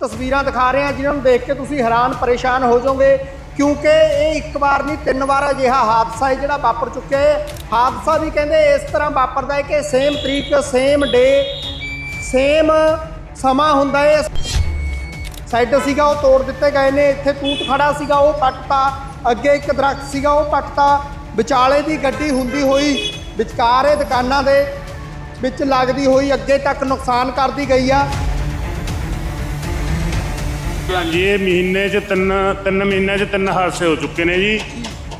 ਤਸਵੀਰਾਂ ਦਿਖਾ ਰਹੇ ਹਾਂ, ਜਿਨ੍ਹਾਂ ਨੂੰ ਦੇਖ ਕੇ ਤੁਸੀਂ ਹੈਰਾਨ ਪਰੇਸ਼ਾਨ ਹੋ ਜਾਓਗੇ, ਕਿਉਂਕਿ ਇਹ ਇੱਕ ਵਾਰ ਨਹੀਂ, ਤਿੰਨ ਵਾਰ ਅਜਿਹਾ ਹਾਦਸਾ ਹੈ ਜਿਹੜਾ ਵਾਪਰ ਚੁੱਕਿਆ ਹੈ। ਹਾਦਸਾ ਵੀ ਕਹਿੰਦੇ ਇਸ ਤਰ੍ਹਾਂ ਵਾਪਰਦਾ ਹੈ ਕਿ ਸੇਮ ਤਰੀਕ ਸੇਮ ਡੇ ਸੇਮ ਸਮਾਂ ਹੁੰਦਾ ਹੈ। ਸਾਈਡ ਸੀਗਾ, ਉਹ ਤੋੜ ਦਿੱਤੇ ਗਏ ਨੇ। ਇੱਥੇ ਤੂਤ ਖੜਾ ਸੀਗਾ, ਉਹ ਪੱਟਤਾ। ਅੱਗੇ ਇੱਕ ਦਰਖਤ ਸੀਗਾ, ਉਹ ਪੱਟਤਾ। ਵਿਚਾਲੇ ਦੀ ਗੱਡੀ ਹੁੰਦੀ ਹੋਈ, ਵਿਚਕਾਰ ਇਹ ਦੁਕਾਨਾਂ ਦੇ ਵਿੱਚ ਲੱਗਦੀ ਹੋਈ, ਅੱਗੇ ਤੱਕ ਨੁਕਸਾਨ ਕਰਦੀ ਗਈ ਆ। ਹਾਂਜੀ ਇਹ ਮਹੀਨੇ 'ਚ ਤਿੰਨ ਤਿੰਨ ਮਹੀਨਿਆਂ 'ਚ ਤਿੰਨ ਹਾਦਸੇ ਹੋ ਚੁੱਕੇ ਨੇ ਜੀ।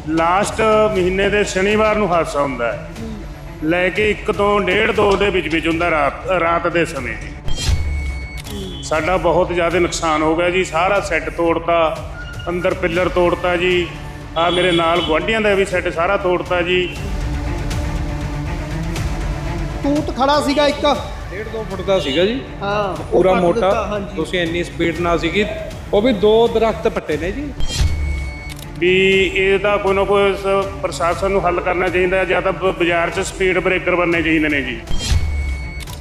ਲਾਸਟ ਮਹੀਨੇ ਦੇ ਸ਼ਨੀਵਾਰ ਨੂੰ ਹਾਦਸਾ ਹੁੰਦਾ ਹੈ। ਲੈ ਕੇ 1 ਤੋਂ 1.5 2 ਦੇ ਵਿੱਚ ਵਿੱਚ ਹੁੰਦਾ ਰਾਤ ਰਾਤ ਦੇ ਸਮੇਂ ਜੀ। ਸਾਡਾ ਬਹੁਤ ਜ਼ਿਆਦਾ ਨੁਕਸਾਨ ਹੋ ਗਿਆ ਜੀ। ਸਾਰਾ ਸੈੱਟ ਤੋੜਤਾ, ਅੰਦਰ ਪਿੱਲਰ ਤੋੜਤਾ ਜੀ। ਆ ਮੇਰੇ ਨਾਲ ਗੁਆਂਢੀਆਂ ਦਾ ਵੀ ਸੈੱਟ ਸਾਰਾ ਤੋੜਤਾ ਜੀ। ਤੂਤ ਖੜਾ ਸੀਗਾ ਇੱਕ। ਡੇਢ ਦੋ ਫੁੱਟ ਦਾ ਸੀਗਾ ਜੀ। ਹਾਂ ਉਹ ਪੂਰਾ ਮੋਟਾ। ਦਿੱਤਾ, ਹਾਂਜੀ। ਤੁਸੀਂ ਇੰਨੀ ਸਪੀਡ ਨਾਲ ਸੀਗੀ। ਉਹ ਵੀ ਦੋ ਦਰਖਤ ਪੱਟੇ ਨੇ ਜੀ। ਵੀ ਇਹਦਾ ਕੋਈ ਨਾ ਕੋਈ ਸ- ਪ੍ਰਸ਼ਾਸਨ ਨੂੰ ਹੱਲ ਕਰਨਾ ਚਾਹੀਦਾ ਜਾਂ ਤਾਂ ਬ- ਬਾਜ਼ਾਰ 'ਚ ਸਪੀਡ ਬ੍ਰੇਕਰ ਬਣਨੇ ਚਾਹੀਦੇ ਨੇ ਜੀ।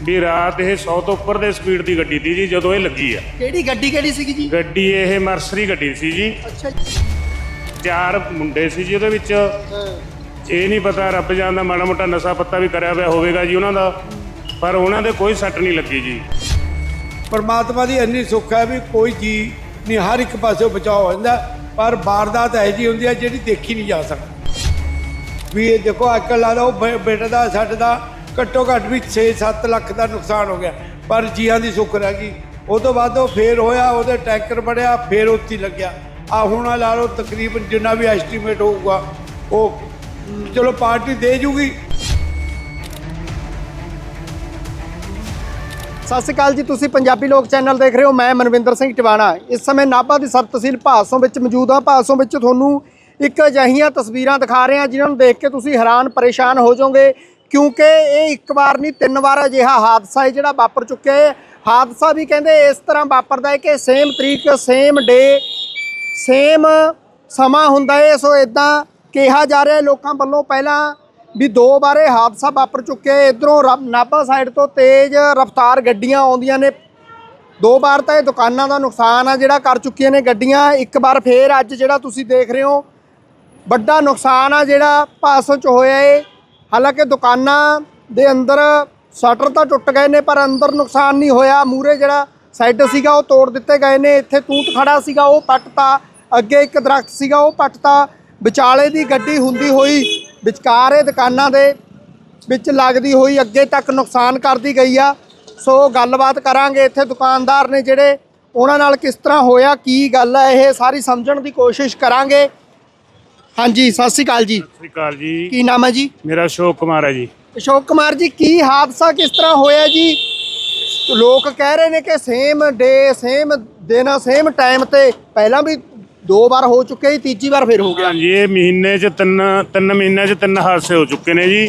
ਵੀ ਰਾਤ ਇਹ 100 ਤੋਂ ਉੱਪਰ ਦੇ ਸਪੀਡ ਦੀ ਗੱਡੀ ਸੀ ਜੀ ਜਦੋਂ ਇਹ ਲੱਗੀ ਆ। ਕਿਹੜੀ ਗੱਡੀ ਕਿਹੜੀ ਸੀਗੀ ਜੀ? ਗੱਡੀ ਇਹ ਮਰਸਰੀ ਗੱਡੀ ਸੀ ਜੀ। ਅੱਛਾ ਚਾਰ ਮੁੰਡੇ ਸੀ ਜੀ ਉਹਦੇ ਵਿੱਚ। ਇਹ ਨਹੀਂ ਪਤਾ ਰੱਬ ਜਾਣਦਾ ਮਾੜਾ ਮੋਟਾ ਨਸ਼ਾ ਪੱਤਾ ਵੀ ਕਰਿਆ ਹੋਇਆ ਹੋਵੇਗਾ ਜੀ ਉਹਨਾਂ ਦਾ। ਪਰ ਉਹਨਾਂ ਦੇ ਕੋਈ ਸੱਟ ਨਹੀਂ ਲੱਗੀ ਜੀ। ਪਰਮਾਤਮਾ ਦੀ ਇੰਨੀ ਸੁੱਖ ਹੈ ਵੀ ਕੋਈ ਜੀ ਨਹੀਂ, ਹਰ ਇੱਕ ਪਾਸੇ ਬਚਾਅ ਹੋ ਜਾਂਦਾ, ਪਰ ਵਾਰਦਾਤ ਇਹ ਜੀ ਹੁੰਦੀ ਹੈ ਜਿਹੜੀ ਦੇਖੀ ਨਹੀਂ ਜਾ ਸਕਦੀ। ਵੀ ਇਹ ਦੇਖੋ ਅੱਕਲ ਲਾ ਲਓ, ਬੇ- ਬੇਟੇ ਦਾ ਸਾਡੇ ਦਾ ਘੱਟੋ ਘੱਟ ਵੀ 6-7 ਲੱਖ ਦਾ ਨੁਕਸਾਨ ਹੋ ਗਿਆ, ਪਰ ਜੀਆਂ ਦੀ ਸੁੱਖ ਰਹਿ ਗਈ। ਉਹ ਤੋਂ ਬਾਅਦ ਉਹ ਫੇਰ ਹੋਇਆ, ਉਹਦੇ ਟੈਂਕਰ ਬੜਿਆ, ਫੇਰ ਉੱਥੇ ਹੀ ਲੱਗਿਆ। ਆ ਹੁਣ ਲਾ ਲਓ, ਤਕਰੀਬਨ ਜਿੰਨਾ ਵੀ ਐਸਟੀਮੇਟ ਹੋਊਗਾ, ਉਹ ਚਲੋ ਪਾਰਟੀ ਦੇ ਜੂਗੀ। ਸਤਿ ਸ਼੍ਰੀ ਅਕਾਲ ਜੀ, ਤੁਸੀਂ ਪੰਜਾਬੀ ਲੋਕ ਚੈਨਲ ਦੇਖ ਰਹੇ ਹੋ, ਮੈਂ ਮਨਵਿੰਦਰ ਸਿੰਘ ਟਿਵਾਣਾ। ਇਸ ਸਮੇਂ ਨਾਭਾ ਦੀ ਸਬ ਤਹਿਸੀਲ ਭਾਸੋਂ ਵਿੱਚ ਮੌਜੂਦ ਹਾਂ। ਭਾਸੋਂ ਵਿੱਚ ਤੁਹਾਨੂੰ ਇੱਕ ਅਜਿਹੀਆਂ ਤਸਵੀਰਾਂ ਦਿਖਾ ਰਹੇ ਹਾਂ, ਜਿਨ੍ਹਾਂ ਨੂੰ ਦੇਖ ਕੇ ਤੁਸੀਂ ਹੈਰਾਨ ਪਰੇਸ਼ਾਨ ਹੋ ਜਾਓਗੇ, ਕਿਉਂਕਿ ਇਹ ਇੱਕ ਵਾਰ ਨਹੀਂ, ਤਿੰਨ ਵਾਰ ਅਜਿਹਾ ਹਾਦਸਾ ਹੈ ਜਿਹੜਾ ਵਾਪਰ ਚੁੱਕਿਆ ਹੈ। ਹਾਦਸਾ ਵੀ ਕਹਿੰਦੇ ਇਸ ਤਰ੍ਹਾਂ ਵਾਪਰਦਾ ਹੈ ਕਿ ਸੇਮ ਤਰੀਕ ਸੇਮ ਡੇ ਸੇਮ ਸਮਾਂ ਹੁੰਦਾ ਹੈ। ਸੋ ਇਦਾਂ ਕਿਹਾ ਜਾ ਰਿਹਾ ਲੋਕਾਂ ਵੱਲੋਂ ਪਹਿਲਾਂ ਵੀ ਦੋ ਵਾਰ ਇਹ ਹਾਦਸਾ ਵਾਪਰ ਚੁੱਕਿਆ ਹੈ। ਇਧਰੋਂ ਨਾਭਾ ਸਾਈਡ ਤੋਂ ਤੇਜ਼ ਰਫ਼ਤਾਰ ਗੱਡੀਆਂ ਆਉਂਦੀਆਂ ਨੇ। ਦੋ ਵਾਰ ਤਾਂ ਇਹ ਦੁਕਾਨਾਂ ਦਾ ਨੁਕਸਾਨ ਆ, ਜਿਹੜਾ ਕਰ ਚੁੱਕੀਆਂ ਨੇ ਗੱਡੀਆਂ। ਇੱਕ ਵਾਰ ਫੇਰ ਅੱਜ ਜਿਹੜਾ ਤੁਸੀਂ ਦੇਖ ਰਹੇ ਹੋ, ਵੱਡਾ ਨੁਕਸਾਨ ਆ ਜਿਹੜਾ ਪਾਸੋਂ ਚ ਹੋਇਆ ਏ। ਹਾਲਾਂਕਿ ਦੁਕਾਨਾਂ ਦੇ ਅੰਦਰ ਸ਼ਟਰ ਤਾਂ ਟੁੱਟ ਗਏ ਨੇ, ਪਰ ਅੰਦਰ ਨੁਕਸਾਨ ਨਹੀਂ ਹੋਇਆ। ਮੂਰੇ ਜਿਹੜਾ ਸਾਈਡ ਸੀਗਾ, ਉਹ ਤੋੜ ਦਿੱਤੇ ਗਏ ਨੇ। ਇੱਥੇ ਤੂਤ ਖੜਾ ਸੀਗਾ, ਉਹ ਪੱਟਤਾ। ਅੱਗੇ ਇੱਕ ਦਰਖਤ ਸੀਗਾ, ਉਹ ਪੱਟਤਾ। ਵਿਚਾਲੇ ਦੀ ਗੱਡੀ ਹੁੰਦੀ ਹੋਈ ਵਿਚਕਾਰ ਇਹ ਦੁਕਾਨਾਂ ਦੇ ਵਿੱਚ ਲੱਗਦੀ ਹੋਈ ਅੱਗੇ ਤੱਕ ਨੁਕਸਾਨ ਕਰਦੀ ਗਈ ਆ। ਸੋ ਗੱਲਬਾਤ ਕਰਾਂਗੇ ਇੱਥੇ ਦੁਕਾਨਦਾਰ ਨੇ ਜਿਹੜੇ ਉਹਨਾਂ ਨਾਲ ਕਿਸ ਤਰ੍ਹਾਂ ਹੋਇਆ ਕੀ ਗੱਲ ਹੈ ਇਹ ਸਾਰੀ ਸਮਝਣ ਦੀ ਕੋਸ਼ਿਸ਼ ਕਰਾਂਗੇ। ਹਾਂਜੀ ਸਤਿ ਸ਼੍ਰੀ ਅਕਾਲ ਜੀ। ਸਤਿ ਸ਼੍ਰੀ ਅਕਾਲ ਜੀ। ਕੀ ਨਾਮ ਹੈ ਜੀ? ਮੇਰਾ ਅਸ਼ੋਕ ਕੁਮਾਰ ਹੈ ਜੀ। ਅਸ਼ੋਕ ਕੁਮਾਰ ਜੀ ਕੀ ਹਾਦਸਾ ਕਿਸ ਤਰ੍ਹਾਂ ਹੋਇਆ ਜੀ? ਲੋਕ ਕਹਿ ਰਹੇ ਨੇ ਕਿ ਸੇਮ ਡੇ ਸੇਮ ਦਿਨ ਸੇਮ ਟਾਈਮ ਤੇ ਪਹਿਲਾਂ ਵੀ ਦੋ ਵਾਰ ਹੋ ਚੁੱਕੇ ਜੀ ਤੀਜੀ ਵਾਰ ਫਿਰ ਹੋ ਗਿਆ। ਹਾਂਜੀ ਇਹ ਮਹੀਨੇ 'ਚ ਤਿੰਨ ਤਿੰਨ ਮਹੀਨਿਆਂ 'ਚ ਤਿੰਨ ਹਾਦਸੇ ਹੋ ਚੁੱਕੇ ਨੇ ਜੀ।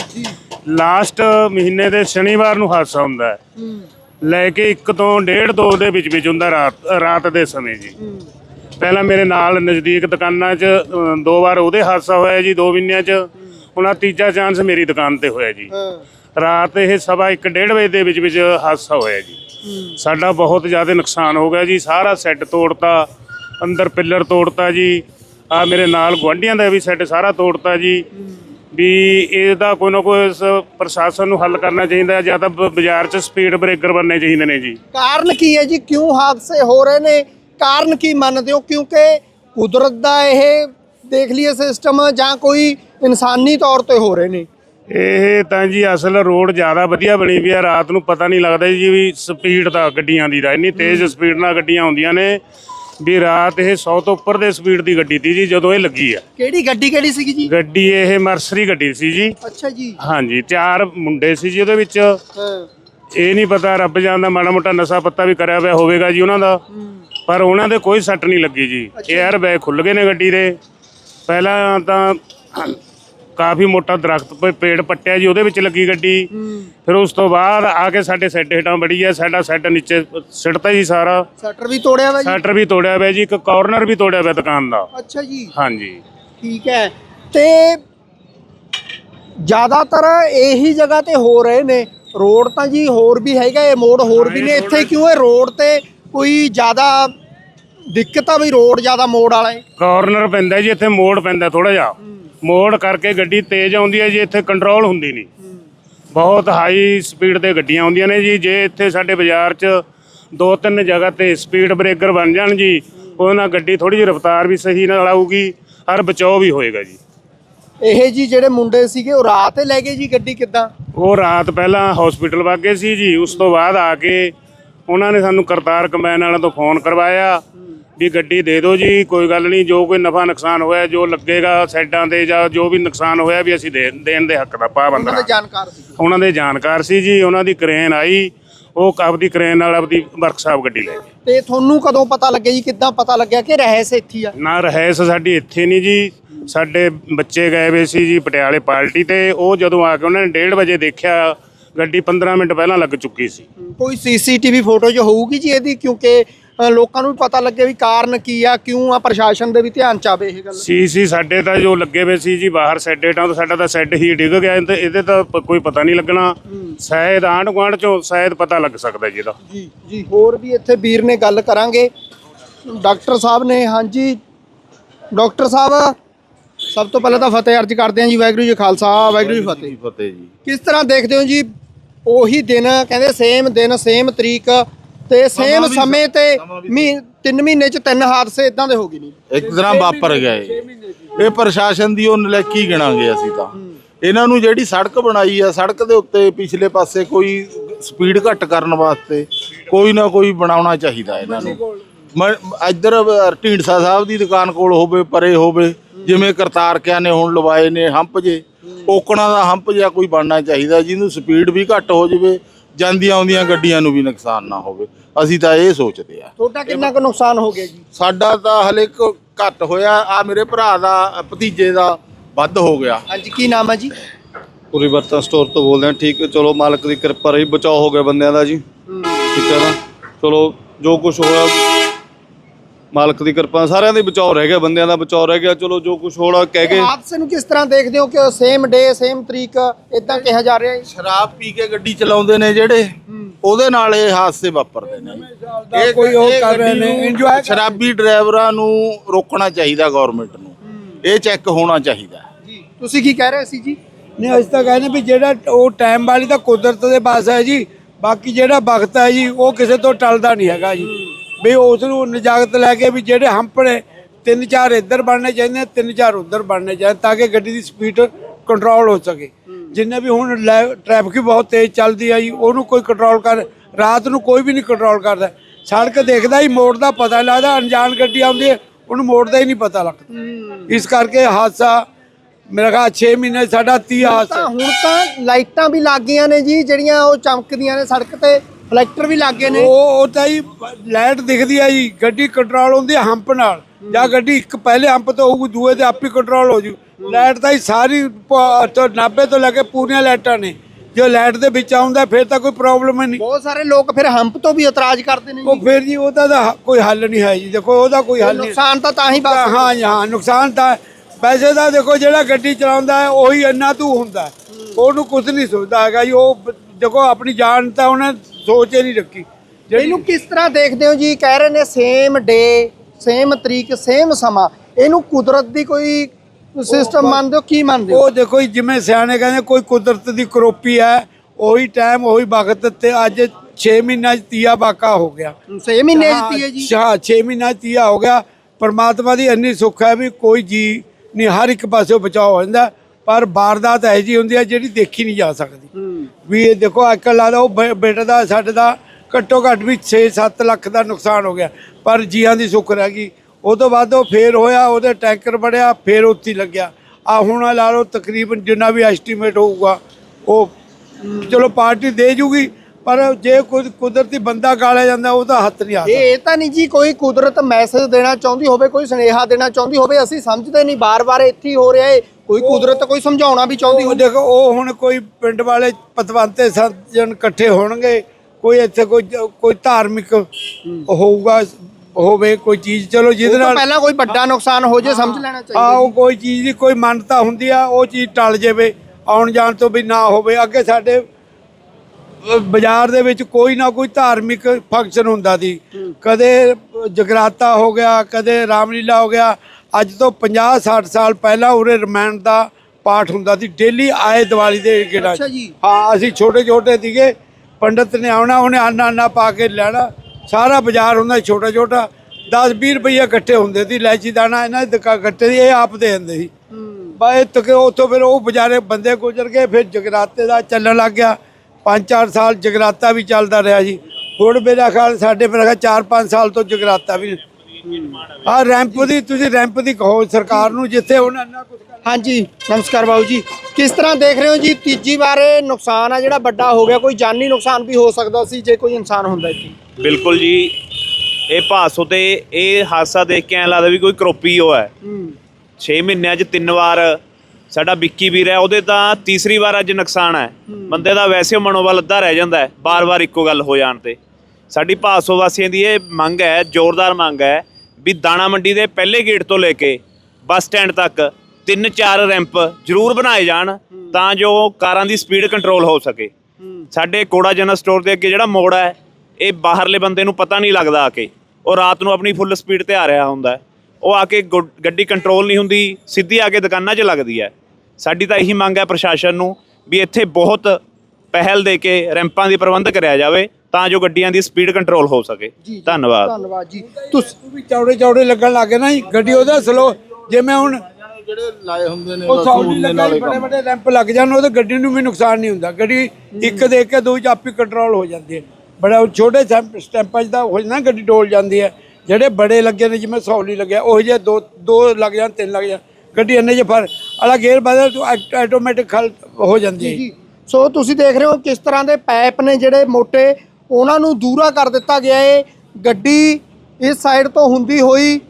ਲਾਸਟ ਮਹੀਨੇ ਦੇ ਸ਼ਨੀਵਾਰ ਨੂੰ ਹਾਦਸਾ ਹੁੰਦਾ ਹੈ। ਲੈ ਕੇ 1 ਤੋਂ 1.5 2 ਦੇ ਵਿੱਚ ਵਿੱਚ ਹੁੰਦਾ ਰਾਤ ਰਾਤ ਦੇ ਸਮੇਂ ਜੀ। ਪਹਿਲਾਂ ਮੇਰੇ ਨਾਲ ਨਜ਼ਦੀਕ ਦੁਕਾਨਾਂ 'ਚ ਦੋ ਵਾਰ ਉਹਦੇ ਹਾਦਸਾ ਹੋਇਆ ਜੀ ਦੋ ਮਹੀਨਿਆਂ 'ਚ। ਹੁਣ ਤੀਜਾ ਚਾਂਸ ਮੇਰੀ ਦੁਕਾਨ ਤੇ ਹੋਇਆ ਜੀ। ਰਾਤ ਇਹ ਸਵਾ 1 1:30 ਵਜੇ ਦੇ ਵਿੱਚ ਵਿੱਚ ਹਾਦਸਾ ਹੋਇਆ ਜੀ। ਸਾਡਾ ਬਹੁਤ ਜ਼ਿਆਦਾ ਨੁਕਸਾਨ ਹੋ ਗਿਆ ਜੀ ਸਾਰਾ ਸੈੱਟ ਤੋੜਤਾ। ਅੰਦਰ ਪਿੱਲਰ ਤੋੜਤਾ ਜੀ। ਆ ਮੇਰੇ ਨਾਲ ਗੁਆਂਢੀਆਂ ਦਾ ਵੀ ਸੈੱਟ ਸਾਰਾ ਤੋੜਤਾ ਜੀ। ਵੀ ਇਹਦਾ ਕੋਈ ਨਾ ਕੋਈ ਸ- ਪ੍ਰਸ਼ਾਸਨ ਨੂੰ ਹੱਲ ਕਰਨਾ ਚਾਹੀਦਾ ਜਾਂ ਤਾਂ ਬ- ਬਾਜ਼ਾਰ 'ਚ ਸਪੀਡ ਬ੍ਰੇਕਰ ਬਣਨੇ ਚਾਹੀਦੇ ਨੇ ਜੀ। ਕਾਰਨ ਕੀ ਹੈ ਜੀ? ਕਿਉਂ ਹਾਦਸੇ ਹੋ ਰਹੇ ਨੇ? ਕਾਰਨ ਕੀ ਮੰਨਦੇ ਹੋ? ਕਿਉਂਕਿ ਕੁਦਰਤ ਦਾ ਇਹ ਦੇਖ ਲਈਏ ਸਿਸਟਮ ਜਾਂ ਕੋਈ ਇਨਸਾਨੀ ਤੌਰ ਤੇ ਹੋ ਰਹੇ ਨੇ। ਇਹ ਤਾਂ ਜੀ ਅਸਲ ਰੋਡ ਜ਼ਿਆਦਾ ਵਧੀਆ ਬਣੀ ਵੀ ਆ ਰਾਤ ਨੂੰ ਪਤਾ ਨਹੀਂ ਲੱਗਦਾ ਜੀ ਵੀ ਸਪੀਡ ਦਾ ਗੱਡੀਆਂ ਦੀ ਦਾ। ਇੰਨੀ ਤੇਜ਼ ਸਪੀਡ ਨਾਲ ਗੱਡੀਆਂ ਆਉਂਦੀਆਂ ਨੇ। ਵੀ ਰਾਤ ਇਹ 100 ਤੋਂ ਉੱਪਰ ਦੇ ਸਪੀਡ ਦੀ ਗੱਡੀ ਸੀ ਜੀ ਜਦੋਂ ਇਹ ਲੱਗੀ ਆ। ਕਿਹੜੀ ਗੱਡੀ ਕਿਹੜੀ ਸੀਗੀ ਜੀ? ਗੱਡੀ ਇਹ ਮਰਸਰੀ ਗੱਡੀ ਸੀ ਜੀ। ਅੱਛਾ ਜੀ। ਹਾਂਜੀ ਚਾਰ ਮੁੰਡੇ ਸੀ ਜੀ ਉਹਦੇ ਵਿੱਚ। ਇਹ ਨਹੀਂ ਪਤਾ ਰੱਬ ਜਾਣਦਾ ਮਾੜਾ ਮੋਟਾ ਨਸ਼ਾ ਪੱਤਾ ਵੀ ਕਰਿਆ ਹੋਇਆ ਹੋਵੇਗਾ ਜੀ ਉਹਨਾਂ ਦਾ। ਪਰ ਉਹਨਾਂ ਦੇ ਕੋਈ ਸੱਟ ਨਹੀਂ ਲੱਗੀ ਜੀ। 에ਅਰ ਬੈਗ ਖੁੱਲ ਗਏ ਨੇ ਗੱਡੀ ਦੇ। ਪਹਿਲਾਂ ਤਾਂ ਕਾਫੀ ਮੋਟਾ ਦਰਖਤ ਪ- ਪੇੜ ਪੱਟਿਆ ਜੀ ਉਹਦੇ ਵਿੱਚ ਲੱਗੀ ਗੱਡੀ। ਫਿਰ ਉਸ ਤੋਂ ਬਾਅਦ ਆ ਕੇ ਸਾਡੇ ਸੈੱਟ ਹੇਠਾਂ ਬੜੀ ਹੈ ਸਾਡਾ ਸੈੱਟ ਨੀਚੇ ਸਿੱਟਤਾ ਜੀ ਸਾਰਾ। ਸ਼ਟਰ ਵੀ ਤੋੜਿਆ ਵਾ ਜੀ? ਸ਼ਟਰ ਵੀ ਤੋੜਿਆ ਹੋਇਆ ਜੀ ਇੱਕ ਕਾਰਨਰ ਵੀ ਤੋੜਿਆ ਹੋਇਆ ਦੁਕਾਨ ਦਾ। ਅੱਛਾ ਜੀ। ਹਾਂਜੀ। ਠੀਕ ਹੈ। ਤੇ ਜ਼ਿਆਦਾਤਰ ਇਹੀ ਜਗ੍ਹਾ ਤੇ ਹੋ ਰਹੇ ਨੇ। ਰੋਡ ਤਾਂ ਜੀ ਹੋਰ ਵੀ ਹੈਗਾ ਇਹ ਮੋੜ ਹੋਰ ਵੀ ਨੇ। ਇੱਥੇ ਕਿਉਂ ਇਹ ਰੋਡ ਤੇ ਕੋਈ ਜ਼ਿਆਦਾ ਦਿੱਕਤ ਆ ਵੀ ਰੋਡ ਜ਼ਿਆਦਾ ਮੋੜ ਵਾਲਾ? ਹੈ ਕਾਰਨਰ ਪੈਂਦਾ ਜੀ ਇੱਥੇ ਮੋੜ ਪੈਂਦਾ ਥੋੜਾ ਜਿਹਾ। ਮੋੜ ਕਰਕੇ ਗੱਡੀ ਤੇਜ਼ ਆਉਂਦੀ ਹੈ ਜੀ ਇੱਥੇ ਕੰਟਰੋਲ ਹੁੰਦੀ ਨਹੀਂ। ਬਹੁਤ ਹਾਈ ਸਪੀਡ ਤੇ ਗੱਡੀਆਂ ਆਉਂਦੀਆਂ ਨੇ ਜੀ ਜੇ ਇੱਥੇ ਸਾਡੇ ਬਾਜ਼ਾਰ 'ਚ ਦੋ ਤਿੰਨ ਜਗ੍ਹਾ ਤੇ ਸਪੀਡ ਬ੍ਰੇਕਰ ਬਣ ਜਾਣ ਜੀ ਉਹਦੇ ਨਾਲ ਗੱਡੀ ਥੋੜੀ ਜਿਹੀ ਰਫ਼ਤਾਰ ਵੀ ਸਹੀ ਨਾਲ ਆਊਗੀ ਔਰ ਬਚਾਓ ਵੀ ਹੋਏਗਾ ਜੀ। ਇਹ ਜੀ ਜਿਹੜੇ ਮੁੰਡੇ ਸੀਗੇ ਉਹ ਰਾਤ ਲੈ ਗਏ ਜੀ ਗੱਡੀ ਕਿੱਦਾਂ? ਉਹ ਰਾਤ ਪਹਿਲਾਂ ਹਸਪੀਟਲ ਵਾਗੇ ਸੀ ਜੀ ਉਸ ਤੋਂ ਬਾਅਦ ਆ ਕੇ ਉਹਨਾਂ ਨੇ ਸਾਨੂੰ ਕਰਤਾਰ ਕੰਬਾਈਨ ਵਾਲਿਆਂ ਤੋਂ ਫੋਨ ਕਰਵਾਇਆ। ਵੀ ਗੱਡੀ ਦੇ ਦਿਓ ਜੀ ਕੋਈ ਗੱਲ ਨਹੀਂ ਜੋ ਕੋਈ ਨਫਾ ਨੁਕਸਾਨ ਹੋਇਆ ਜੋ ਲੱਗੇਗਾ ਸਾਈਡਾਂ ਤੇ ਜਾਂ ਜੋ ਵੀ ਨੁਕਸਾਨ ਹੋਇਆ ਵੀ ਅਸੀਂ ਦੇ- ਦੇਣ ਦੇ ਹੱਕ ਦਾ ਉਹਨਾਂ ਪਾਬੰਦ ਦੇ ਹਾਂ ਜਾਣਕਾਰ ਸੀ। ਉਹਨਾਂ ਦੇ ਜਾਣਕਾਰ ਸੀ ਜੀ ਉਹਨਾਂ ਦੀ ਕ੍ਰੇਨ ਆਈ ਉਹ ਆਪਦੀ ਕ੍ਰੇਨ ਨਾਲ ਆਪਦੀ ਵਰਕਸ਼ਾਪ ਗੱਡੀ ਲੈ ਗਏ। ਤੇ ਤੁਹਾਨੂੰ ਕਦੋਂ ਪਤਾ ਲੱਗਿਆ ਜੀ ਕਿੱਦਾਂ ਪਤਾ ਲੱਗਿਆ ਕਿ ਰਹਿਸ ਇੱਥੇ ਹੀ ਆ? ਨਾ ਰਹਿਸ ਸਾਡੀ ਇੱਥੇ ਨਹੀਂ ਜੀ ਸਾਡੇ ਬੱਚੇ ਗਏ ਵੇ ਸੀ ਜੀ ਪਟਿਆਲੇ ਪਾਰਟੀ ਤੇ ਉਹ ਜਦੋਂ ਆ ਕੇ ਉਹਨਾਂ ਨੇ 1:30 ਵਜੇ ਦੇਖਿਆ ਗੱਡੀ 15 ਮਿੰਟ ਪਹਿਲਾਂ ਲੱਗ ਚੁੱਕੀ ਸੀ। ਕੋਈ ਸੀਸੀਟੀਵੀ ਫੋਟੋ ਜੋ ਹੋਊਗੀ ਜੀ ਇਹਦੀ ਕਿਉਂਕਿ ਲੋਕਾਂ ਨੂੰ ਵੀ ਪਤਾ ਲੱਗੇ ਵੀ ਕਾਰਨ ਕੀ ਆ ਕਿਉਂ ਆ ਪ੍ਰਸ਼ਾਸਨ ਦੇ ਵੀ ਧਿਆਨ ਚ ਆਵੇ ਇਹ ਗੱਲ? ਸੀ ਸੀ ਸਾਡੇ ਤਾਂ ਜੋ ਲੱਗੇ ਵੇ ਸੀ ਜੀ ਬਾਹਰ ਸੈੱਡੇ ਤਾਂ ਸਾਡਾ ਤਾਂ ਸੈੱਡ ਹੀ ਡਿੱਗ ਗਿਆ ਇਹਦੇ ਇਹਦੇ ਤਾਂ ਪ- ਕੋਈ ਪਤਾ ਨਹੀਂ ਲੱਗਣਾ। ਸ਼ਾਇਦ ਆਂਢ ਗੁਆਂਢ ਚੋਂ ਸ਼ਾਇਦ ਪਤਾ ਲੱਗ ਸਕਦਾ ਜੀ ਇਹਦਾ। ਜੀ ਜੀ ਹੋਰ ਵੀ ਇੱਥੇ ਵੀਰ ਨੇ ਗੱਲ ਕਰਾਂਗੇ। ਡਾਕਟਰ ਸਾਹਿਬ ਨੇ ਹਾਂਜੀ। ਡਾਕਟਰ ਸਾਹਿਬ ਸਭ ਤੋਂ ਪਹਿਲਾਂ ਤਾਂ ਫਤਿਹ ਅਰਜ ਕਰਦੇ ਹਾਂ ਜੀ ਵਾਹਿਗੁਰੂ ਜੀ ਕਾ ਖਾਲਸਾ ਵਾਹਿਗੁਰੂ ਜੀ ਕੀ ਫਤਿਹ। ਫਤਿਹ ਜੀ। ਕਿਸ ਤਰ੍ਹਾਂ ਦੇਖਦੇ ਹੋ ਜੀ ਉਹੀ ਦਿਨ ਕਹਿੰਦੇ ਸੇਮ ਦਿਨ ਸੇਮ ਤਰੀਕ ਤੇ ਸੇਮ ਸਮੇਂ ਤੇ ਸਮਾਂ ਵੀ- ਮੀ ਤਿੰਨ ਮਹੀਨੇ ਚ ਤਿੰਨ ਹਾਦਸੇ ਇਦਾਂ ਦੇ ਹੋ ਗਏ ਨਹੀਂ ਇੱਕ ਤਰ੍ਹਾਂ ਵਾਪਰ ਗਏ। ਇਹ ਪ੍ਰਸ਼ਾਸਨ ਦੀ ਉਹ ਨਲੇਕੀ ਗਿਣਾਂਗੇ ਅਸੀਂ ਤਾਂ। ਇਹਨਾਂ ਨੂੰ ਜਿਹੜੀ ਸੜਕ ਬਣਾਈ ਆ ਸੜਕ ਦੇ ਉੱਤੇ ਪਿਛਲੇ ਪਾਸੇ ਕੋਈ ਸਪੀਡ ਘੱਟ ਕਰਨ ਵਾਸਤੇ ਕੋਈ ਨਾ ਕੋਈ ਬਣਾਉਣਾ ਚਾਹੀਦਾ ਇਹਨਾਂ ਨੂੰ। ਮੈਂ ਇੱਧਰ ਢੀਂਡਸਾ ਸਾਹਿਬ ਦੀ ਦੁਕਾਨ ਕੋਲ ਹੋਵੇ ਪਰੇ ਹੋਵੇ ਜਿਵੇਂ ਕਰਤਾਰ ਕਿਆ ਨੇ ਹੁਣ ਲਵਾਏ ਨੇ ਹੰਪ ਜੇ ਓਕਣਾ ਦਾ ਹੰਪ ਜਿਹਾ ਕੋਈ ਬਣਨਾ ਚਾਹੀਦਾ ਜਿਹਨੂੰ ਸਪੀਡ ਵੀ ਘੱਟ ਹੋ ਜਾਵੇ ਜਾਂਦੀਆਂ ਆਉਂਦੀਆਂ ਗੱਡੀਆਂ ਨੂੰ ਵੀ ਨੁਕਸਾਨ ਨਾ ਹੋਵੇ। ਅਸੀਂ ਤਾਂ ਇਹ ਸੋਚਦੇ ਆ ਤੁਹਾਡਾ ਕਿੰਨਾ ਕੁ ਨੁਕਸਾਨ ਹੋ ਗਿਆ ਜੀ? ਸਾਡਾ ਤਾਂ ਹਲੇ ਕ- ਘੱਟ ਹੋਇਆ। ਆ ਮੇਰੇ ਭਰਾ ਦਾ ਭਤੀਜੇ ਦਾ ਵੱਧ ਹੋ ਗਿਆ। ਹਾਂਜੀ ਕੀ ਨਾਮ ਹੈ ਜੀ? ਪੂਰੀ ਬਰਤਨ ਸਟੋਰ ਤੋਂ ਬੋਲਦੇ ਹਾਂ। ਠੀਕ ਹੈ ਚਲੋ ਮਾਲਕ ਦੀ ਕਿਰਪਾ ਰਹੀ। ਬਚਾਅ ਹੋ ਗਿਆ ਬੰਦਿਆਂ ਦਾ ਜੀ। ਠੀਕ ਹੈ ਨਾ? ਚਲੋ ਜੋ ਕੁਝ ਹੋਇਆ ਮਾਲਕ ਦੀ ਕਿਰਪਾ ਸਾਰਿਆਂ ਦਾ ਬਚਾਅ ਰਹਿ ਗਿਆ ਬੰਦਿਆਂ ਦਾ ਬਚਾਅ ਰਹਿ ਗਿਆ। ਚਲੋ ਜੋ ਕੁਝ ਹੋਣਾ ਕਹਿ ਕੇ। ਹਾਦਸੇ ਨੂੰ ਕਿਸ ਤਰ੍ਹਾਂ ਦੇਖਦੇ ਹੋ ਕਿ ਸੇਮ ਡੇ ਸੇਮ ਤਰੀਕ ਇਦਾਂ ਕਿਹਾ ਜਾ ਰਿਹਾ ਹੈ? ਸ਼ਰਾਬ ਪੀ ਕੇ ਗੱਡੀ ਚਲਾਉਂਦੇ ਨੇ ਜਿਹੜੇ ਉਹਦੇ ਨਾਲ ਇਹ ਹਾਦਸੇ ਵਾਪਰਦੇ ਨੇ। ਇਹ ਕੋਈ ਉਹ ਕਰ ਰਹੇ ਨੇ, ਕਰ- ਸ਼ਰਾਬੀ ਡਰਾਈਵਰਾਂ ਨੂੰ ਰੋਕਣਾ ਚਾਹੀਦਾ ਗਵਰਨਮੈਂਟ ਨੂੰ। ਇਹ ਚੈੱਕ ਹੋਣਾ ਚਾਹੀਦਾ। ਜੀ ਤੁਸੀਂ ਕੀ ਕਹਿ ਰਹੇ ਸੀ ਜੀ? ਨਹੀਂ ਅਸੀਂ ਤਾਂ ਕਹਿੰਦੇ ਵੀ ਜਿਹੜਾ ਉਹ ਟਾਈਮ ਵਾਲੀ ਤਾਂ ਕੁਦਰਤ ਦੇ ਪਾਸ ਹੈ ਜੀ। ਬਾਕੀ ਜਿਹੜਾ ਵਕਤ ਹੈ ਜੀ ਉਹ ਕਿਸੇ ਤੋਂ ਟਲਦਾ ਨਹੀਂ ਹੈਗਾ ਜੀ। ਵੀ ਉਸ ਨੂੰ ਨਜਾਕਤ ਲੈ ਕੇ ਵੀ ਜਿਹੜੇ ਹੰਪ ਨੇ ਤਿੰਨ ਚਾਰ ਇੱਧਰ ਬਣਨੇ ਚਾਹੀਦੇ ਨੇ ਤਿੰਨ ਚਾਰ ਉੱਧਰ ਬਣਨੇ ਚਾਹੀਦੇ ਤਾਂ ਕਿ ਗੱਡੀ ਦੀ ਸਪੀਡ ਕੰਟਰੋਲ ਹੋ ਸਕੇ। ਜਿੰਨੇ ਵੀ ਹੁਣ ਟ੍ਰੈਫਿਕ ਬਹੁਤ ਤੇਜ਼ ਚੱਲਦੀ ਜੀ ਉਹਨੂੰ ਕੋਈ ਕੰਟਰੋਲ ਕਰ ਰਾਤ ਨੂੰ ਕੋਈ ਵੀ ਨਹੀਂ ਕੰਟਰੋਲ ਕਰਦਾ। ਸੜਕ ਦੇਖਦਾ ਹੀ ਮੋੜ ਦਾ ਪਤਾ ਲੱਗਦਾ ਅਣਜਾਣ ਗੱਡੀ ਆਉਂਦੀ ਹੈ ਉਹਨੂੰ ਮੋੜ ਦਾ ਹੀ ਨਹੀਂ ਪਤਾ ਲੱਗਦਾ। ਇਸ ਕਰਕੇ ਹਾਦਸਾ ਮੇਰਾ ਖਿਆਲ 6 ਮਹੀਨੇ ਸਾਡਾ 30 ਹਾਦਸਾ। ਹੁਣ ਤਾਂ ਲਾਈਟਾਂ ਵੀ ਲੱਗ ਗਈਆਂ ਨੇ ਜੀ ਜਿਹੜੀਆਂ ਉਹ ਚਮਕਦੀਆਂ ਨੇ ਸੜਕ ਤੇ। ਫਲੈਕਟਰ ਵੀ ਲੱਗ ਨੇ। ਉਹ ਉਹ ਤਾਂ ਹੀ ਲਾਈਟ ਦਿਖਦੀ ਆ ਜੀ ਗੱਡੀ ਕੰਟਰੋਲ ਹੁੰਦੀ ਆ ਹੰਪ ਨਾਲ। ਜਾਂ ਗੱਡੀ ਇੱਕ ਪਹਿਲੇ ਹੰਪ ਤੋਂ ਹੋਊਗੀ ਦੂਏ ਤੇ ਆਪੇ ਕੰਟਰੋਲ ਹੋ ਜੂ। ਲਾਈਟ ਤਾਂ ਹੀ ਸਾਰੀ ਪ- ਤੋਂ 90 ਤੋਂ ਲੈ ਕੇ ਪੂਰੀਆਂ ਲਾਈਟਾਂ ਨੇ। ਜੋ ਲਾਈਟ ਦੇ ਵਿੱਚ ਆਉਂਦਾ ਫਿਰ ਤਾਂ ਕੋਈ ਪ੍ਰੋਬਲਮ ਨਹੀਂ। ਬਹੁਤ ਸਾਰੇ ਲੋਕ ਫਿਰ ਹੰਪ ਤੋਂ ਵੀ ਇਤਰਾਜ਼ ਕਰਦੇ ਨੇ ਉਹ ਜੀ। ਫਿਰ ਜੀ ਉਹਦਾ ਤਾਂ ਹ- ਕੋਈ ਹੱਲ ਨਹੀਂ ਹੈ ਜੀ। ਦੇਖੋ ਉਹਦਾ ਕੋਈ ਹੱਲ ਨਹੀਂ। ਨੁਕਸਾਨ ਤਾਂ ਤਾਂ ਹੀ ਬਸ ਹਾਂ ਜੀ, ਹਾਂ ਨੁਕਸਾਨ ਤਾਂ। ਵੈਸੇ ਤਾਂ ਦੇਖੋ ਜਿਹੜਾ ਗੱਡੀ ਚਲਾਉਂਦਾ ਹੈ ਉਹੀ ਇੰਨਾ ਤੂੰ ਹੁੰਦਾ। ਹੈ। ਉਹਨੂੰ ਕੁਝ ਨਹੀਂ ਸੋਚਦਾ ਹੈਗਾ ਜੀ। ਉਹ ਬ- ਦੇਖੋ ਆਪਣੀ ਜਾਨ ਤਾਂ ਉਹਨੇ ਸੋਚ ਹੀ ਨਹੀਂ ਰੱਖੀ ਇਹਨੂੰ ਕਿਸ ਤਰ੍ਹਾਂ ਦੇਖਦੇ ਹੋ ਜੀ? ਕਹਿ ਰਹੇ ਨੇ ਸੇਮ ਡੇ ਸੇਮ ਤਰੀਕ ਸੇਮ ਸਮਾਂ। ਇਹਨੂੰ ਕੁਦਰਤ ਦੀ ਕੋਈ ਸਿਸਟਮ ਮੰਨਦੇ ਹੋ? ਕੀ ਮੰਨਦੇ ਹੋ? ਉਹ ਦੇਖੋ ਜੀ, ਜਿਵੇਂ ਸਿਆਣੇ ਕਹਿੰਦੇ ਕੋਈ ਕੁਦਰਤ ਦੀ ਕਰੋਪੀ ਹੈ ਉਹੀ ਟਾਈਮ ਉਹੀ ਵਕਤ ਤੇ ਅੱਜ 6 ਮਹੀਨਿਆਂ ਚ ਤੀਆ ਬਾਕਾ ਹੋ ਗਿਆ। ਸੇਮ ਮਹੀਨੇ ਦਿੱਤੀ ਹੈ ਜੀ। ਹਾਂ 6 ਮਹੀਨਿਆਂ ਚ ਤੀਆ ਹੋ ਗਿਆ। ਪਰਮਾਤਮਾ ਦੀ ਇੰਨੀ ਸੁੱਖ ਹੈ ਵੀ ਕੋਈ ਜੀ ਨਹੀਂ ਹਰ ਇੱਕ ਪਾਸੇ ਬਚਾਅ ਹੋ ਜਾਂਦਾ। ਪਰ ਵਾਰਦਾਤ ਹੈ ਜੀ ਹੁੰਦੀ ਹੈ ਜਿਹੜੀ ਦੇਖੀ ਨਹੀਂ ਜਾ ਸਕਦੀ। ਵੀ ਇਹ ਦੇਖੋ ਅੱਜ ਕੱਲ੍ਹ ਲੱਗਦਾ ਉਹ ਬੇਟੇ ਦਾ ਸਾਡੇ ਦਾ ਘੱਟੋ ਘੱਟ ਵੀ 6-7 ਲੱਖ ਦਾ ਨੁਕਸਾਨ ਹੋ ਗਿਆ। ਪਰ ਜੀਆਂ ਦੀ ਸੁੱਖ ਰਹਿ ਗਈ। ਉਹ ਤੋਂ ਬਾਅਦ ਉਹ ਫੇਰ ਹੋਇਆ ਉਹਦੇ ਟੈਂਕਰ ਬੜਿਆ ਫੇਰ ਹੀ ਲੱਗਿਆ। ਆ ਹੁਣ ਲਾ ਲਓ ਤਕਰੀਬਨ ਜਿੰਨਾ ਵੀ ਐਸਟੀਮੇਟ ਹੋਊਗਾ ਉਹ ਚਲੋ ਪਾਰਟੀ ਦੇ ਜੂਗੀ ਪਰ ਜੇ ਕੋਈ ਕੁਦਰਤੀ ਬੰਦਾ ਗਾਲਿਆ ਜਾਂਦਾ ਉਹਦਾ ਹੱਥ ਨਹੀਂ ਆ ਇਹ ਤਾਂ ਨਹੀਂ ਜੀ ਕੋਈ ਕੁਦਰਤ ਮੈਸੇਜ ਦੇਣਾ ਚਾਹੁੰਦੀ ਹੋਵੇ ਕੋਈ ਸੁਨੇਹਾ ਦੇਣਾ ਚਾਹੁੰਦੀ ਹੋਵੇ ਅਸੀਂ ਸਮਝਦੇ ਨਹੀਂ ਬਾਰ-ਬਾਰ ਇੱਥੇ ਹੀ ਹੋ ਰਿਹਾ ਏ। ਕੋਈ ਕੁਦਰਤ ਕੋਈ ਸਮਝਾਉਣਾ ਵੀ ਚਾਹੁੰਦੀ ਹੋਵੇ। ਦੇਖੋ ਉਹ ਹੁਣ ਕੋਈ ਪਿੰਡ ਵਾਲੇ ਪਤਵੰਤੇ ਸੱਜਣ ਇਕੱਠੇ ਹੋਣਗੇ ਕੋਈ ਇੱਥੇ ਕੋਈ ਕੋਈ ਧਾਰਮਿਕ ਹੋਊਗਾ ਹੋਵੇ ਕੋਈ ਚੀਜ਼ ਚਲੋ ਜਿਹਦੇ ਨਾਲ ਪਹਿਲਾਂ ਕੋਈ ਵੱਡਾ ਨੁਕਸਾਨ ਹੋ ਜੇ ਸਮਝ ਲੈਣਾ ਆ ਚਾਹੀਦਾ। ਉਹ ਕੋਈ ਚੀਜ਼ ਦੀ ਕੋਈ ਮੰਨਤਾ ਹੁੰਦੀ ਆ ਉਹ ਚੀਜ਼ ਟਲ ਜਾਵੇ ਆਉਣ ਜਾਣ ਤੋਂ ਵੀ ਨਾ ਹੋਵੇ। ਅੱਗੇ ਸਾਡੇ ਬਾਜ਼ਾਰ ਦੇ ਵਿੱਚ ਕੋਈ ਨਾ ਕੋਈ ਧਾਰਮਿਕ ਫੰਕਸ਼ਨ ਹੁੰਦਾ ਸੀ। ਕਦੇ ਜਗਰਾਤਾ ਹੋ ਗਿਆ ਕਦੇ ਰਾਮਲੀਲਾ ਹੋ ਗਿਆ। ਅੱਜ ਤੋਂ 50 60 ਸਾਲ ਪਹਿਲਾਂ ਉਰੇ ਰਮਾਇਣ ਦਾ ਪਾਠ ਹੁੰਦਾ ਸੀ। ਡੇਲੀ ਆਏ ਦੀਵਾਲੀ ਦੇ ਗੇੜਾ। ਹਾਂ ਅਸੀਂ ਛੋਟੇ ਛੋਟੇ ਸੀਗੇ। ਪੰਡਤ ਨੇ ਆਉਣਾ ਉਹਨੇ ਆਨਾ ਆਨਾ ਪਾ ਕੇ ਲੈਣਾ। ਸਾਰਾ ਬਾਜ਼ਾਰ ਹੁੰਦਾ ਛੋਟਾ ਛੋਟਾ 10 20 ਰੁਪਏ ਇਕੱਠੇ ਹੁੰਦੇ ਸੀ। ਲੈਚੀ ਦਾਣਾ ਇਹਨਾਂ ਦੇ ਦੁਕਾ ਇਕੱਠੇ ਦੀ ਇਹ ਆਪ ਦੇ ਦਿੰਦੇ ਸੀ। ਬਾਏ ਤੱਕ ਉੱਥੋਂ ਫਿਰ ਉਹ ਵਿਚਾਰੇ ਬੰਦੇ ਗੁਜ਼ਰ ਗਏ ਫਿਰ ਜਗਰਾਤੇ ਦਾ ਚੱਲਣ ਲੱਗ ਗਿਆ। 5-4 ਸਾਲ ਜਗਰਾਤਾ ਵੀ ਚੱਲਦਾ ਰਿਹਾ ਜੀ। ਹੁਣ ਮੇਰਾ ਖਿਆਲ ਸਾਡੇ ਮੇਰਾ ਖਿਆਲ 4-5 ਸਾਲ ਤੋਂ ਜਗਰਾਤਾ ਵੀ ਆ ਰੈਂਪ ਦੀ ਤੁਸੀਂ ਰੈਂਪ ਦੀ ਕਹੋ ਸਰਕਾਰ ਨੂੰ ਜਿੱਥੇ ਉਹਨਾਂ ਇੰਨਾ ਕੁਝ ਹਾਂਜੀ ਨਮਸਕਾਰ ਬਾਬੂ ਜੀ। ਕਿਸ ਤਰ੍ਹਾਂ ਦੇਖ ਰਹੇ ਹੋ ਜੀ? ਤੀਜੀ ਵਾਰ ਇਹ ਨੁਕਸਾਨ ਆ ਜਿਹੜਾ ਵੱਡਾ ਹੋ ਗਿਆ। ਕੋਈ ਜਾਨੀ ਨੁਕਸਾਨ ਵੀ ਹੋ ਸਕਦਾ ਸੀ ਜੇ ਕੋਈ ਇਨਸਾਨ ਹੁੰਦਾ ਇੱਥੇ? ਬਿਲਕੁਲ ਜੀ। ਇਹ ਭਾਸੋ ਤੇ ਇਹ ਹਾਦਸਾ ਦੇਖ ਕੇ ਐਂ ਲੱਗਦਾ ਵੀ ਕੋਈ ਕਰੋਪੀ ਹੋ ਹੈ। 6 ਮਹੀਨਿਆਂ 'ਚ ਤਿੰਨ ਵਾਰ ਸਾਡਾ ਵਿੱਕੀ ਵੀਰ ਹੈ ਉਹਦੇ ਤਾਂ ਤੀਸਰੀ ਵਾਰ ਅੱਜ ਨੁਕਸਾਨ ਹੈ। ਬੰਦੇ ਦਾ ਵੈਸੇ ਮਨੋਬਲ ਅੱਧਾ ਰਹਿ ਜਾਂਦਾ ਹੈ ਬਾਰ-ਬਾਰ ਇੱਕੋ ਗੱਲ ਹੋ ਜਾਣ ਤੇ। ਸਾਡੀ ਭਾਸੋ ਵਾਸੀਆਂ ਦੀ ਇਹ ਮੰਗ ਹੈ ਜ਼ੋਰਦਾਰ ਮੰਗ ਹੈ ਵੀ ਦਾਣਾ ਮੰਡੀ ਦੇ ਪਹਿਲੇ ਗੇਟ ਤੋਂ ਲੈ ਕੇ ਬੱਸ ਸਟੈਂਡ ਤੱਕ ਤਿੰਨ ਚਾਰ ਰੈਂਪ ਜ਼ਰੂਰ ਬਣਾਏ ਜਾਣ ਤਾਂ ਜੋ ਕਾਰਾਂ ਦੀ ਸਪੀਡ ਕੰਟਰੋਲ ਹੋ ਸਕੇ। ਸਾਡੇ ਕੋੜਾ ਜਨਰਲ ਸਟੋਰ ਦੇ ਅੱਗੇ ਜਿਹੜਾ ਮੋੜ ਹੈ ਇਹ ਬਾਹਰਲੇ ਬੰਦੇ ਨੂੰ ਪਤਾ ਨਹੀਂ ਲੱਗਦਾ ਆ ਕੇ। ਉਹ ਰਾਤ ਨੂੰ ਆਪਣੀ ਫੁੱਲ ਸਪੀਡ ਤੇ ਆ ਰਿਹਾ ਹੁੰਦਾ ਹੈ। ਉਹ ਆ ਕੇ ਗੁ- ਗੱਡੀ ਕੰਟਰੋਲ ਨਹੀਂ ਹੁੰਦੀ ਸਿੱਧੀ ਆ ਕੇ ਦੁਕਾਨਾਂ 'ਚ ਲੱਗਦੀ ਹੈ। ਸਾਡੀ ਤਾਂ ਇਹੀ ਮੰਗ ਹੈ ਪ੍ਰਸ਼ਾਸਨ ਨੂੰ ਵੀ ਇੱਥੇ ਬਹੁਤ ਪਹਿਲ ਦੇ ਕੇ ਰੈਂਪਾਂ ਦੀ ਪ੍ਰਬੰਧ ਕਰਿਆ ਜਾਵੇ ਤਾਂ ਜੋ ਗੱਡੀਆਂ ਦੀ ਸਪੀਡ ਕੰਟਰੋਲ ਹੋ ਸਕੇ। ਧੰਨਵਾਦ। ਧੰਨਵਾਦ ਜੀ। ਤੁਸੀਂ ਵੀ ਚੌੜੇ ਚੌੜੇ ਲੱਗਣ ਲੱਗੇ ਨਾ ਜੀ ਗੱਡੀ ਉਹਦਾ ਸਲੋ ਜਿਵੇਂ ਹੁਣ ਜਿਹੜੇ ਲਾਏ ਹੁੰਦੇ ਨੇ ਉਹ ਸੌਲੀ ਲੱਗਾ ਨਾਲ ਹੀ ਬੜੇ। ਬੜੇ ਰੈਂਪ ਲੱਗ ਜਾਣ ਉਹਦੇ ਗੱਡੀ ਨੂੰ ਵੀ ਨੁਕਸਾਨ ਨਹੀਂ ਹੁੰਦਾ। ਗੱਡੀ ਇੱਕ ਦੇ ਕੇ ਦੋ ਚ ਆਪੀ ਕੰਟਰੋਲ ਹੋ ਜਾਂਦੀ ਹੈ। ਬੜਾ ਉਹ ਛੋਟੇ ਸਟੈਂਪ- ਸਟੈਂਪਾਂ 'ਚ ਤਾਂ ਹੋ ਜਾਂਦਾ ਗੱਡੀ ਡੋਲ ਜਾਂਦੀ ਹੈ। ਜਿਹੜੇ ਬੜੇ ਲੱਗੇ ਨੇ, ਜਿਵੇਂ ਸੌਲੀ ਲੱਗਿਆ, ਉਹ ਜਿਹੇ ਦੋ ਦੋ ਲੱਗ ਜਾਣ, ਤਿੰਨ ਲੱਗ ਜਾਣ। ਗੱਡੀ ਇੰਨੇ ਚ ਫਰ ਅਲਾ ਗੇਅਰ ਬਦਲ, ਤੋਂ ਆਟੋਮੈਟਿਕ ਖਲ ਹੋ ਜਾਂਦੀ ਹੈ। ਜੀ ਸੋ ਤੁਸੀਂ ਦੇਖ ਰਹੇ ਹੋ ਕਿਸ ਤਰ੍ਹਾਂ ਦੇ ਪਾਈਪ ਨੇ ਜਿਹੜੇ ਮੋٹے ਉਹਨਾਂ ਨੂੰ ਦੂਰਾ ਕਰ ਦਿੱਤਾ ਗਿਆ ਏ। ਗੱਡੀ ਇਸ ਸਾਈਡ ਤੋਂ ਹੁੰਦੀ ਹੋਈ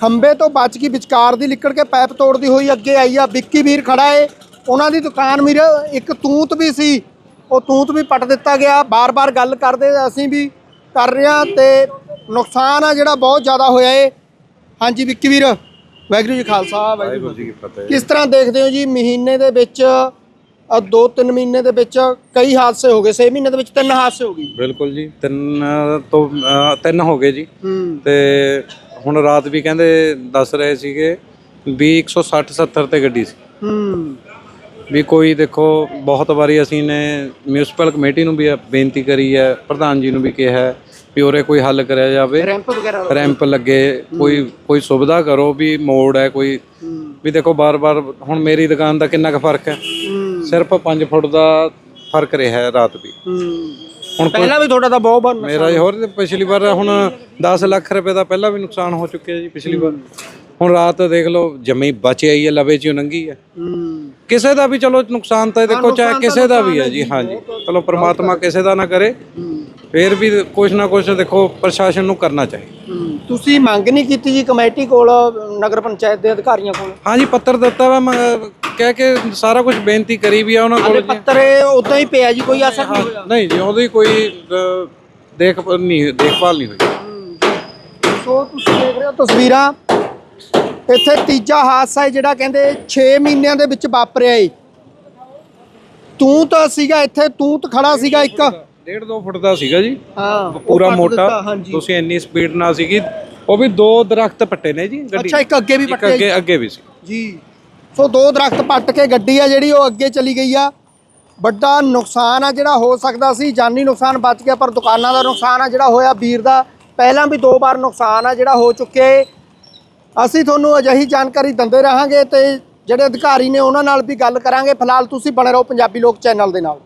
ਖੰਬੇ ਤੋਂ ਬਚ ਕੇ ਵਿਚਕਾਰ ਦੀ ਲਿਕੜ ਕੇ ਪਾਈਪ ਤੋੜਦੀ ਹੋਈ, ਅੱਗੇ ਆਈ ਆ ਵਿੱਕੀ ਵੀਰ ਖੜਾ ਏ। ਉਹਨਾਂ ਦੀ ਦੁਕਾਨ ਵੀਰ, ਇੱਕ ਤੂਤ ਵੀ ਸੀ, ਉਹ ਤੂਤ ਵੀ ਪਟ ਦਿੱਤਾ ਗਿਆ। ਬਾਰ-ਬਾਰ ਗੱਲ ਕਰਦੇ, ਅਸੀਂ ਵੀ ਕਰ ਰਹੇ ਹਾਂ ਤੇ ਨੁਕਸਾਨ ਆ ਜਿਹੜਾ ਬਹੁਤ ਜ਼ਿਆਦਾ ਹੋਇਆ ਏ। ਹਾਂਜੀ ਵਿੱਕੀ ਵੀਰ ਵਾਹਿਗੁਰੂ ਜੀ ਖਾਲਸਾ ਵਾਹਿਗੁਰੂ ਜੀ ਕੀ ਫਤਿਹ। ਕਿਸ ਤਰ੍ਹਾਂ ਦੇਖਦੇ ਹੋ ਜੀ ਮਹੀਨੇ ਦੇ ਵਿੱਚ ਆ ਦੋ ਤਿੰਨ ਮਹੀਨੇ ਦੇ ਵਿੱਚ ਕਈ ਹਾਦਸੇ ਹੋ ਗਏ 6 ਮਹੀਨੇ ਦੇ ਵਿੱਚ ਤਿੰਨ ਹਾਦਸੇ ਹੋ ਗਏ? ਬਿਲਕੁਲ ਜੀ ਤਿੰਨ ਤੋਂ ਤਿੰਨ ਹੋ ਗਏ ਜੀ। ਹੂੰ। ਤੇ ਹੁਣ ਰਾਤ ਵੀ ਕਹਿੰਦੇ ਦੱਸ ਰਹੇ ਸੀਗੇ ਵੀ 160 70 ਤੇ ਗੱਡੀ ਸੀ। ਹੂੰ। ਵੀ ਕੋਈ ਦੇਖੋ ਬਹੁਤ ਵਾਰੀ ਅਸੀਂ ਨੇ ਮਿਊਨਿਸਪਲ ਕਮੇਟੀ ਨੂੰ ਵੀ ਬੇਨਤੀ ਕਰੀ ਹੈ ਪ੍ਰਧਾਨ ਜੀ ਨੂੰ ਵੀ ਕਿਹਾ ਹੈ ਵੀ ਉਰੇ ਕੋਈ ਹੱਲ ਕਰਿਆ ਜਾਵੇ ਰੈਂਪ ਵਗੈਰਾ ਰੈਂਪ ਲੱਗੇ ਕੋਈ ਕੋਈ ਸੁਵਿਧਾ ਕਰੋ ਵੀ ਮੋੜ ਹੈ ਕੋਈ। ਵੀ ਦੇਖੋ ਬਾਰ-ਬਾਰ ਹੁਣ ਮੇਰੀ ਦੁਕਾਨ ਦਾ ਕਿੰਨਾ ਕੁ ਫ਼ਰਕ ਹੈ? ਸਿਰਫ 5 ਫੁੱਟ ਦਾ ਫ਼ਰਕ ਰਿਹਾ ਹੈ ਰਾਤ ਵੀ। ਹੁਣ ਪਹਿਲਾਂ ਵੀ ਤੁਹਾਡਾ ਤਾਂ ਬਹੁਤ ਵਾਰ ਮੇਰਾ ਹੋਰ ਪਿਛਲੀ ਵਾਰ ਹੁਣ 10 ਲੱਖ ਰੁਪਏ ਦਾ ਪਹਿਲਾਂ ਵੀ ਨੁਕਸਾਨ ਹੋ ਚੁੱਕਿਆ ਜੀ ਪਿਛਲੀ ਵਾਰ। ਹੁਣ ਰਾਤ ਦੇਖ ਲਓ ਜਮੀ ਬਚਿਆ ਹੀ ਹੈ ਲਵੇ ਚ ਨੰਗੀ ਹੂੰ। ਕਿਸੇ ਦਾ ਵੀ ਚਲੋ ਨੁਕਸਾਨ ਤਾਂ ਦੇਖੋ ਚਾਹੇ ਕਿਸੇ ਦਾ ਵੀ ਹੈ ਜੀ ਹਾਂਜੀ ਚਲੋ ਪ੍ਰਮਾਤਮਾ ਕਿਸੇ ਦਾ ਨਾ ਕਰੇ। ਫੇਰ ਵੀ ਕੁਝ ਨਾ ਕੁਝ ਦੇਖੋ ਪ੍ਰਸ਼ਾਸਨ ਨੂੰ ਕਰਨਾ ਚਾਹੀਦਾ। ਤੁਸੀਂ ਮੰਗ ਨਹੀਂ ਕੀਤੀ ਜੀ ਕਮੇਟੀ ਕੋਲ ਨਗਰ ਪੰਚਾਇਤ ਦੇ ਅਧਿਕਾਰੀਆਂ ਕੋਲ? ਹਾਂਜੀ ਪੱਤਰ ਦਿੱਤਾ ਵਾ ਮੈਂ ਕਹਿ ਕੇ ਸਾਰਾ ਕੁਝ ਬੇਨਤੀ ਕਰੀ ਵੀ ਆ ਉਹਨਾਂ ਕੋਲ ਹਾਲੇ ਜੀ। ਪੱਤਰ ਉਦਾਂ ਹੀ ਪਿਆ ਜੀ ਕੋਈ ਅਸਰ ਨਹੀਂ ਹੋਇਆ। ਨਹੀਂ ਜੀ ਉਹਦੀ ਕੋਈ ਅ, ਦੇਖ ਨਹੀਂ ਦੇਖਭਾਲ ਨਹੀਂ ਹੋਈ। ਸੋ ਤੁਸੀਂ ਦੇਖ ਰਹੇ ਹੋ ਤਸਵੀਰਾਂ। ਇੱਥੇ ਤੀਜਾ ਹਾਦਸਾ ਹੈ ਜਿਹੜਾ ਕਹਿੰਦੇ 6 ਮਹੀਨਿਆਂ ਦੇ ਵਿੱਚ ਵਾਪਰਿਆ ਏ। ਤੂੰ ਤਾਂ ਸੀਗਾ ਇੱਥੇ ਤੂੰ ਤਾਂ ਖੜਾ ਸੀਗਾ ਇੱਕ। ਡੇਢ ਦੋ ਫੁੱਟ ਦਾ ਸੀਗਾ ਜੀ। ਹਾਂ ਪੂਰਾ ਮੋਟਾ। ਤੁਸੀਂ ਇੰਨੀ ਸਪੀਡ ਨਾਲ ਸੀਗੀ। ਉਹ ਵੀ ਦੋ ਦਰਖਤ ਪੱਟੇ ਨੇ ਜੀ ਗੱਡੀ ਅੱਛਾ ਇੱਕ ਅੱਗੇ ਵੀ ਜੀ। ਅੱਗੇ ਅੱਗੇ ਵੀ ਸੀ। ਜੀ। ਸੋ ਦੋ ਦਰਖਤ ਪੱਟ ਕੇ ਗੱਡੀ ਆ ਜਿਹੜੀ ਉਹ ਅੱਗੇ ਚਲੀ ਗਈ ਆ। ਵੱਡਾ ਨੁਕਸਾਨ ਆ ਜਿਹੜਾ ਹੋ ਸਕਦਾ ਸੀ ਜਾਨੀ ਨੁਕਸਾਨ ਬਚ ਗਿਆ ਪਰ ਦੁਕਾਨਾਂ ਦਾ ਨੁਕਸਾਨ ਆ ਜਿਹੜਾ ਹੋਇਆ ਵੀਰ ਦਾ। ਪਹਿਲਾਂ ਵੀ ਦੋ ਵਾਰ ਨੁਕਸਾਨ ਆ ਜਿਹੜਾ ਹੋ ਚੁੱਕਿਆ ਅਸੀਂ ਤੁਹਾਨੂੰ ਅਜਿਹੀ ਜਾਣਕਾਰੀ ਦਿੰਦੇ ਰਹਾਂਗੇ ਤੇ ਜਿਹੜੇ ਅਧਿਕਾਰੀ ਨੇ ਉਹਨਾਂ ਨਾਲ ਵੀ ਗੱਲ ਕਰਾਂਗੇ। ਫਿਲਹਾਲ ਤੁਸੀਂ ਬਣੇ ਰਹੋ ਪੰਜਾਬੀ ਲੋਕ ਚੈਨਲ ਦੇ ਨਾਲ।